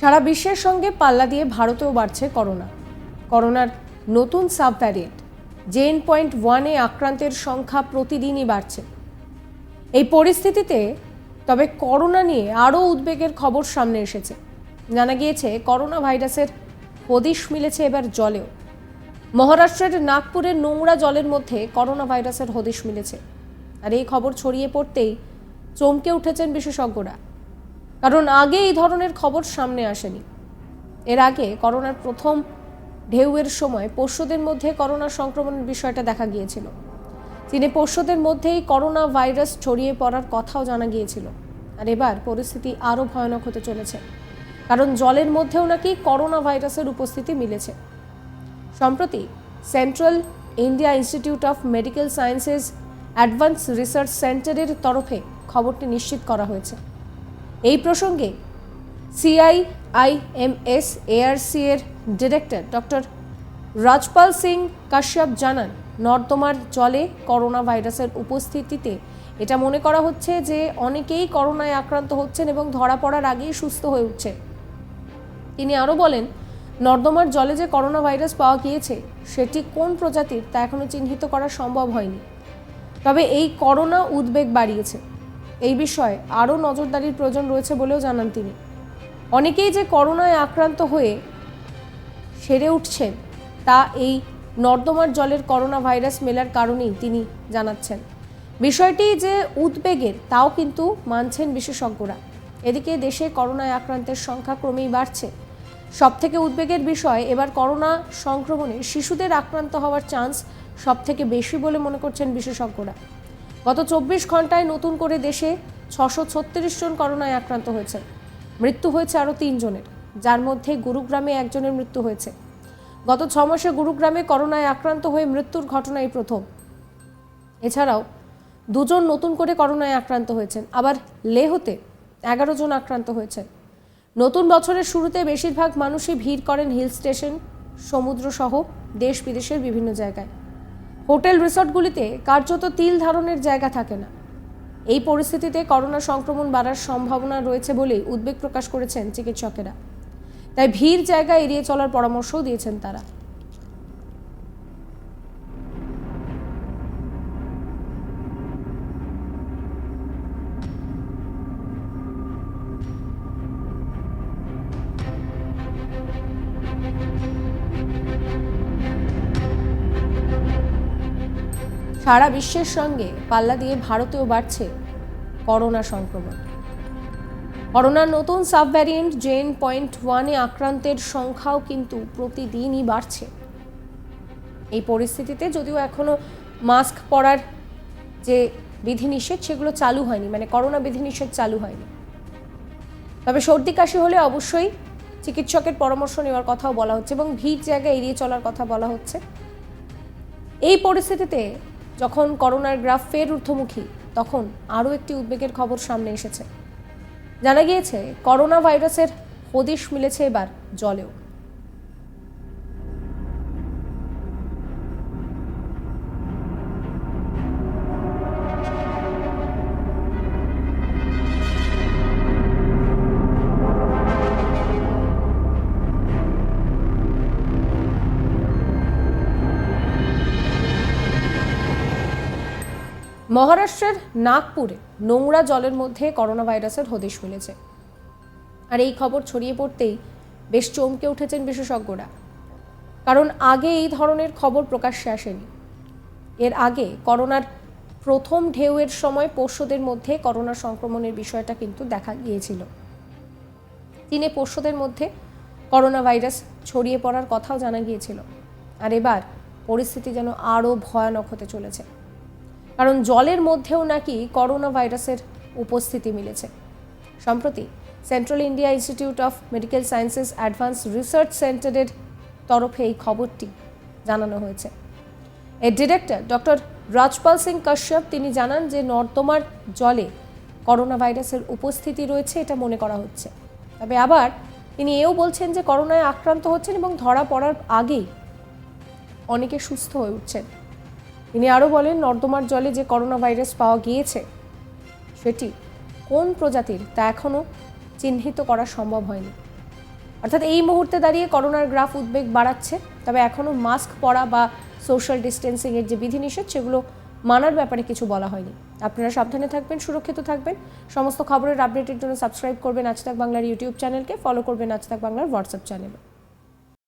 সারা বিশ্বের সঙ্গে পাল্লা দিয়ে ভারতেও বাড়ছে করোনা। করোনার নতুন সাব ভ্যারিয়েন্ট জেন পয়েন্ট ওয়ানে আক্রান্তের সংখ্যা প্রতিদিনই বাড়ছে। এই পরিস্থিতিতে তবে করোনা নিয়ে আরও উদ্বেগের খবর সামনে এসেছে। জানা গিয়েছে, করোনা ভাইরাসের হদিশ মিলেছে এবার জলেও। মহারাষ্ট্রের নাগপুরের নোংরা জলের মধ্যে করোনা ভাইরাসের হদিশ মিলেছে। আর এই খবর ছড়িয়ে পড়তেই চমকে উঠেছেন বিশেষজ্ঞরা। কারণ আগে এই ধরনের খবর সামনে আসেনি। এর আগে করোনার প্রথম ঢেউয়ের সময় পোষ্যদের মধ্যে করোনা সংক্রমণের বিষয়টা দেখা গিয়েছিল। চীনে পোষ্যদের মধ্যেই করোনা ভাইরাস ছড়িয়ে পড়ার কথাও জানা গিয়েছিল। আর এবার পরিস্থিতি আরও ভয়ানক হতে চলেছে। কারণ জলের মধ্যেও নাকি করোনা ভাইরাসের উপস্থিতি মিলেছে। সম্প্রতি central India institute of medical sciences advance research সেন্টারের তরফে খবরটি নিশ্চিত করা হয়েছে। এই প্রসঙ্গে সিআইআইএমএস এআরসি এর ডিরেক্টর ডক্টর রাজপাল সিং কাশ্যপ জানান, নর্দমার জলে করোনা ভাইরাসের উপস্থিতিতে এটা মনে করা হচ্ছে যে অনেকেই করোনায় আক্রান্ত হচ্ছেন এবং ধরা পড়ার আগেই সুস্থ হয়ে উঠছে তিনি আরও বলেন, নর্দমার জলে যে করোনা ভাইরাস পাওয়া গিয়েছে, সেটি কোন প্রজাতির তা এখনও চিহ্নিত করা সম্ভব হয়নি। তবে এই করোনা উদ্বেগ বাড়িয়েছে। এই বিষয়ে আরও নজরদারির প্রয়োজন রয়েছে বলেও জানান তিনি। অনেকেই যে করোনায় আক্রান্ত হয়ে সেরে উঠছেন, তা এই নর্দমার জলের করোনা ভাইরাস মেলার কারণেই তিনি জানাচ্ছেন। বিষয়টি যে উদ্বেগের, তাও কিন্তু মানছেন বিশেষজ্ঞরা। এদিকে দেশে করোনায় আক্রান্তের সংখ্যা ক্রমেই বাড়ছে। সবথেকে উদ্বেগের বিষয়, এবার করোনা সংক্রমণে শিশুদের আক্রান্ত হওয়ার চান্স সবথেকে বেশি বলে মনে করছেন বিশেষজ্ঞরা। গত চব্বিশ ঘন্টায় নতুন করে দেশে ছশো ছত্রিশ জন করোনায় আক্রান্ত হয়েছে মৃত্যু হয়েছে আরও তিনজনের যার মধ্যে গুরুগ্রামে একজনের মৃত্যু হয়েছে। গত ছ মাসে গুরুগ্রামে করোনায় আক্রান্ত হয়ে মৃত্যুর ঘটনা এই প্রথম। এছাড়াও দুজন নতুন করে করোনায় আক্রান্ত হয়েছেন, আবার লেহতে এগারো জন আক্রান্ত হয়েছেন। নতুন বছরের শুরুতে বেশিরভাগ মানুষই ভিড় করেন হিল স্টেশন সমুদ্র সহ দেশ বিদেশের বিভিন্ন জায়গায়। হোটেল রিসর্টগুলিতে কার্যত তিল ধারণের জায়গা থাকে না। এই পরিস্থিতিতে করোনা সংক্রমণ বাড়ার সম্ভাবনা রয়েছে বলেই উদ্বেগ প্রকাশ করেছেন চিকিৎসকেরা। তাই ভিড় জায়গা এড়িয়ে চলার পরামর্শও দিয়েছেন তারা। সারা বিশ্বের সঙ্গে পাল্লা দিয়ে ভারতেও বাড়ছে করোনা সংক্রমণ। করোনার নতুন সাব ভ্যারিয়েন্ট জেন পয়েন্ট ওয়ানে আক্রান্তের সংখ্যাও কিন্তু প্রতিদিনই বাড়ছে। এই পরিস্থিতিতে যদিও এখনও মাস্ক পরার যে বিধিনিষেধ, সেগুলো চালু হয়নি মানে করোনা বিধিনিষেধ চালু হয়নি। তবে সর্দি কাশি হলে অবশ্যই চিকিৎসকের পরামর্শ নেওয়ার কথাও বলা হচ্ছে এবং ভিড় জায়গা এড়িয়ে চলার কথা বলা হচ্ছে। এই পরিস্থিতিতে যখন করোনার গ্রাফ ফের ঊর্ধ্বমুখী, তখন আরও একটি উদ্বেগের খবর সামনে এসেছে। জানা গিয়েছে, করোনা ভাইরাসের হদিশ মিলেছে এবার জলেও। মহারাষ্ট্রের নাগপুরে নোংরা জলের মধ্যে করোনা ভাইরাসের হদিশ মিলেছে। আর এই খবর ছড়িয়ে পড়তেই বেশ চমকে উঠেছেন বিশেষজ্ঞরা। কারণ আগে এই ধরনের খবর প্রকাশ্যে আসেনি। এর আগে করোনার প্রথম ঢেউয়ের সময় পোষ্যদের মধ্যে করোনা সংক্রমণের বিষয়টা কিন্তু দেখা গিয়েছিল। চীনে পোষ্যদের মধ্যে করোনা ভাইরাস ছড়িয়ে পড়ার কথাও জানা গিয়েছিল। আর এবার পরিস্থিতি যেন আরও ভয়ানক হতে চলেছে। কারণ জলের মধ্যেও নাকি করোনা ভাইরাসের উপস্থিতি মিলেছে। সম্প্রতি central India institute of medical sciences advance research সেন্টারের তরফে এই খবরটি জানানো হয়েছে। এর ডিরেক্টর ডক্টর রাজপাল সিং কাশ্যপ তিনি জানান যে নর্দমার জলে করোনা ভাইরাসের উপস্থিতি রয়েছে এটা মনে করা হচ্ছে। তবে আবার তিনি এও বলছেন যে করোনায় আক্রান্ত হচ্ছেন এবং ধরা পড়ার আগেই অনেকে সুস্থ হয়ে উঠছেন। তিনি আরও বলেন, নর্দমার জলে যে করোনা ভাইরাস পাওয়া গিয়েছে, সেটি কোন প্রজাতির তা এখনও চিহ্নিত করা সম্ভব হয়নি। অর্থাৎ এই মুহূর্তে দাঁড়িয়ে করোনার গ্রাফ উদ্বেগ বাড়াচ্ছে, তবে এখনও মাস্ক পরা বা সোশ্যাল ডিস্টেন্সিংয়ের যে বিধিনিষেধ, সেগুলো মানার ব্যাপারে কিছু বলা হয়নি। আপনারা সাবধানে থাকবেন, সুরক্ষিত থাকবেন। সমস্ত খবরের আপডেটের জন্য সাবস্ক্রাইব করবেন আজ বাংলার ইউটিউব চ্যানেলকে, ফলো করবেন আজ বাংলার হোয়াটসঅ্যাপ চ্যানেল